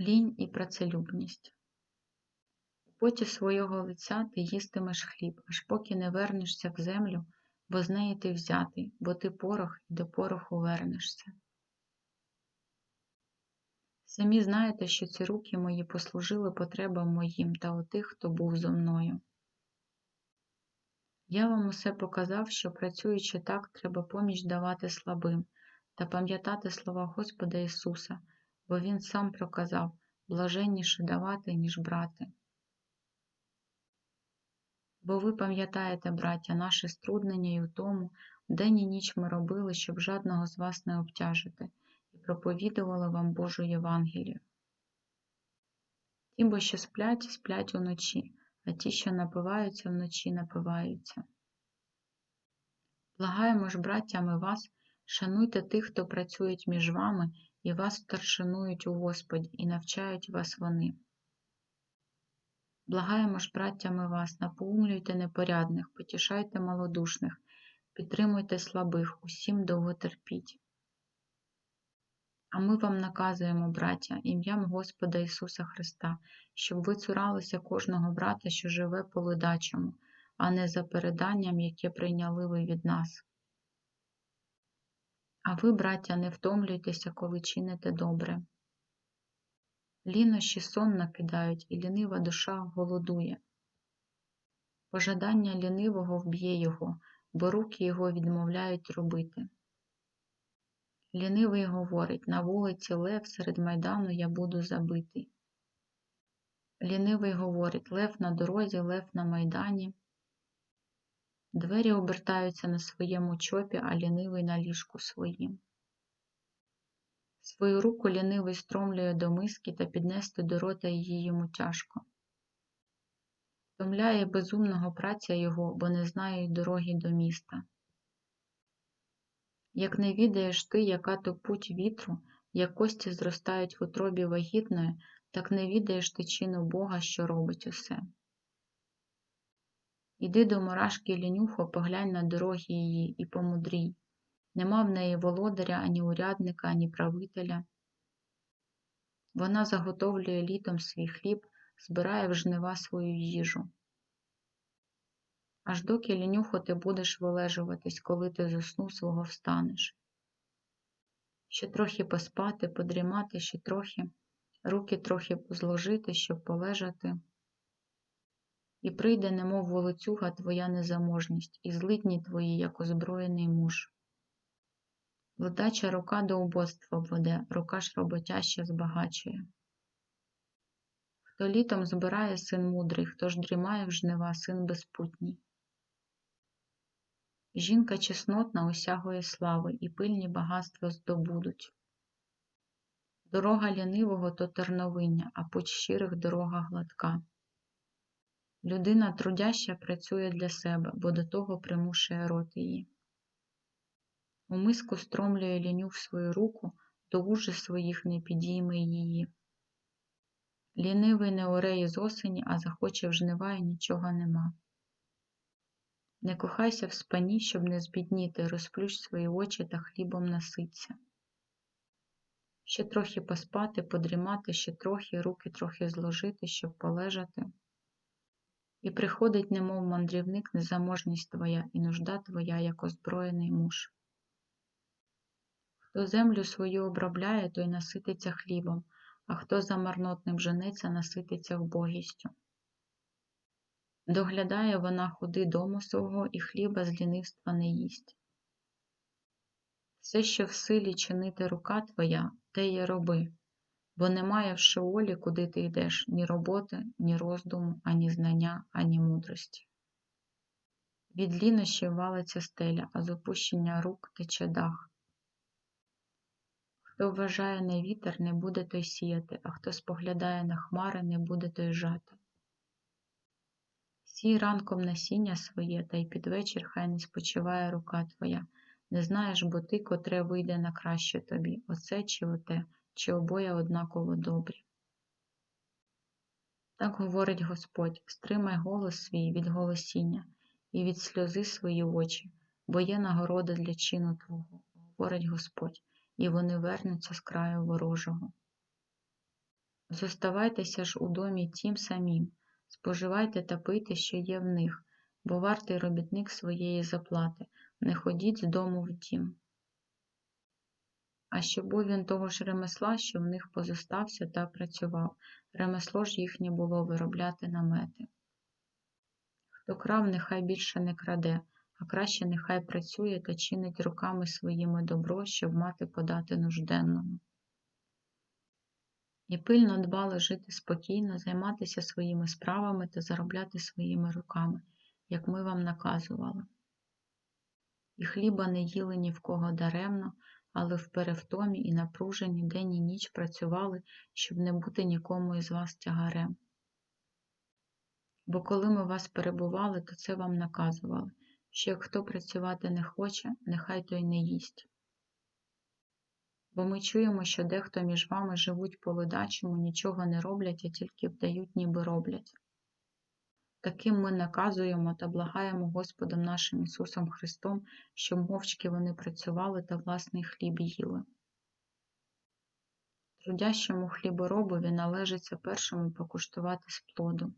лінь і працелюбність. У поті свого лиця ти їстимеш хліб, аж поки не вернешся в землю, бо з неї ти взятий, бо ти порох і до пороху вернешся. Самі знаєте, що ці руки мої послужили потребам моїм та у тих, хто був зо мною. Я вам усе показав, що працюючи так, треба поміч давати слабим та пам'ятати слова Господа Ісуса, бо Він сам проказав блаженніше давати, ніж брати. Бо ви пам'ятаєте, браття, наше струднення і у тому, день і ніч ми робили, щоб жадного з вас не обтяжити, і проповідували вам Божу Євангелію. Ті, бо що сплять, сплять уночі, а ті, що напиваються вночі, напиваються. Благаємо ж, браттями вас, шануйте тих, хто працюють між вами, і вас старшинують у Господі, і навчають вас вони. Благаємо ж, браттями вас, напоумлюйте непорядних, потішайте малодушних, підтримуйте слабих, усім довго терпіть. А ми вам наказуємо, браття, ім'ям Господа Ісуса Христа, щоб ви цуралися кожного брата, що живе по ледачому, а не за переданням, яке прийняли ви від нас. А ви, браття, не втомлюйтеся, коли чините добре. Лінощі сон накидають, і лінива душа голодує. Пожадання лінивого вб'є його, бо руки його відмовляють робити. Лінивий говорить на вулиці Лев серед майдану я буду забитий. Лінивий говорить Лев на дорозі, Лев на майдані. Двері обертаються на своєму чопі, а лінивий на ліжку своїм. Свою руку лінивий стромлює до миски та піднести до рота її йому тяжко. Втомляє безумного праця його, бо не знає дороги до міста. Як не відаєш ти, яка то путь вітру, як кості зростають в утробі вагітної, так не відаєш ти чину Бога, що робить усе. Іди до мурашки лінюхо, поглянь на дороги її і помудрій. Нема в неї володаря, ані урядника, ані правителя. Вона заготовлює літом свій хліб, збирає в жнива свою їжу. Аж доки лінюхо ти будеш вилежуватись, коли ти з свого встанеш. Ще трохи поспати, подрімати, ще трохи, руки трохи зложити, щоб полежати. І прийде, немов волоцюга, твоя незаможність, і злидні твої, як озброєний муж. Ледача рука до убоства веде, рука ж роботяща збагачує. Хто літом збирає син мудрий, хто ж дрімає в жнива, син безпутній. Жінка чеснотна осягує слави, і пильні багатства здобудуть. Дорога лянивого то терновиння, а путь щирих дорога гладка. Людина трудяща працює для себе, бо до того примушує рот її. У миску стромлює ліню в свою руку, до ужи своїх не підійме її. Лінивий не оре із осені, а захоче в жнива і нічого нема. Не кохайся в спані, щоб не збідніти, розплющ свої очі та хлібом наситься. Ще трохи поспати, подрімати, ще трохи, руки трохи зложити, щоб полежати. І приходить, немов мандрівник, незаможність твоя і нужда твоя, як озброєний муж. Хто землю свою обробляє, той насититься хлібом, а хто за марнотним женеться, насититься вбогістю. Доглядає вона ходи дому свого і хліба з лінивства не їсть. Все, що в силі чинити рука твоя, те й роби, бо немає в шеолі, куди ти йдеш, ні роботи, ні роздуму, ані знання, ані мудрості. Від лінощів валиться стеля, а з опущення рук тече дах. Хто вважає на вітер, не буде той сіяти, а хто споглядає на хмари, не буде той жати. Сій ранком насіння своє, та й під вечір хай не спочиває рука твоя. Не знаєш, бо ти, котре вийде на краще тобі, оце чи оте, чи обоє однаково добрі. Так говорить Господь, стримай голос свій від голосіння і від сльози свої очі, бо є нагорода для чину Твого, говорить Господь, і вони вернуться з краю ворожого. Зоставайтеся ж у домі тім самім, споживайте та пийте, що є в них, бо вартий робітник своєї заплати, не ходіть з дому в дім. А що був він того ж ремесла, що в них позостався та працював, ремесло ж їхнє було виробляти намети. Хто крав, нехай більше не краде, а краще нехай працює та чинить руками своїми добро, щоб мати подати нужденному. І пильно дбали жити спокійно, займатися своїми справами та заробляти своїми руками, як ми вам наказували. І хліба не їли ні в кого даремно, але в перевтомі і напруженні день і ніч працювали, щоб не бути нікому із вас тягарем. Бо коли ми вас перебували, то це вам наказували, що як хто працювати не хоче, нехай той не їсть. Бо ми чуємо, що дехто між вами живуть по ледачому, нічого не роблять, а тільки вдають, ніби роблять. Таким ми наказуємо та благаємо Господом нашим Ісусом Христом, щоб мовчки вони працювали та власний хліб їли. Трудящому хліборобові належиться першому покуштувати з плоду.